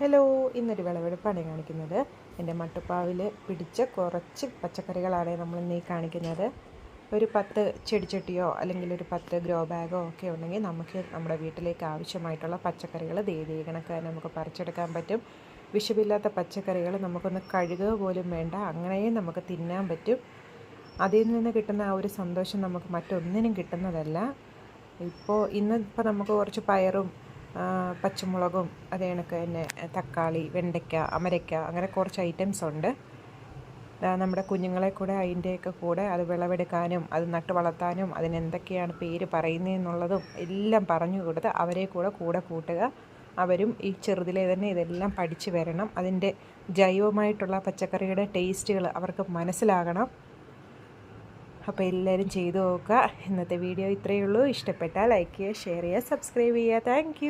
Hello ഇന്നൊരു വിളവെടുപ്പാണ് കാണിക്കുന്നത്. എന്റെ മട്ടുപ്പാവിൽ പിടിച്ച കുറച്ച് പച്ചക്കറികളാണ് നമ്മൾ ഇന്ന് കാണിക്കുന്നത്. ഒരു പത്ത് ചെടിച്ചട്ടിയോ അല്ലെങ്കിൽ ഒരു പത്ത് ഗ്രോ ബാഗോ ഒക്കെ ഉണ്ടെങ്കിൽ നമുക്ക് നമ്മുടെ വീട്ടിലേക്ക് ആവശ്യമായിട്ടുള്ള പച്ചക്കറികൾ ദേ കണക്ക് തന്നെ നമുക്ക് പറിച്ചെടുക്കാൻ പറ്റും. വിഷമില്ലാത്ത പച്ചക്കറികൾ നമുക്കൊന്ന് കഴുകുക പോലും വേണ്ട. അങ്ങനെയും നമുക്ക് തിന്നാൻ പറ്റും. അതിൽ നിന്ന് കിട്ടുന്ന ആ ഒരു സന്തോഷം നമുക്ക് മറ്റൊന്നിനും കിട്ടുന്നതല്ല. ഇപ്പോൾ ഇന്നിപ്പോൾ നമുക്ക് കുറച്ച് പയറും പച്ചമുളകും അതേ കണക്ക് തന്നെ തക്കാളി വെണ്ടയ്ക്ക അമരയ്ക്ക അങ്ങനെ കുറച്ച് ഐറ്റംസ് ഉണ്ട്. നമ്മുടെ കുഞ്ഞുങ്ങളെ കൂടെ അതിന്റെയൊക്കെ കൂടെ അത് വിളവെടുക്കാനും അത് നട്ട് വളർത്താനും അതിനെന്തൊക്കെയാണ് പേര് പറയുന്നതെന്നുള്ളതും എല്ലാം പറഞ്ഞു കൊടുത്ത് അവരെ കൂടെ കൂടെ കൂട്ടുക. അവരും ഈ ചെറുതിലെ തന്നെ ഇതെല്ലാം പഠിച്ചു വരണം. അതിന്റെ ജൈവമായിട്ടുള്ള പച്ചക്കറിയുടെ ടേസ്റ്റുകൾ അവർക്ക് മനസ്സിലാകണം. അപ്പോൾ എല്ലാവരും ചെയ്തു നോക്കുക. ഇന്നത്തെ വീഡിയോ ഇത്രയേ ഉള്ളൂ. ഇഷ്ടപ്പെട്ടാൽ ലൈക്ക് ചെയ്യുക ഷെയർ ചെയ്യുക സബ്സ്ക്രൈബ് ചെയ്യുക. താങ്ക്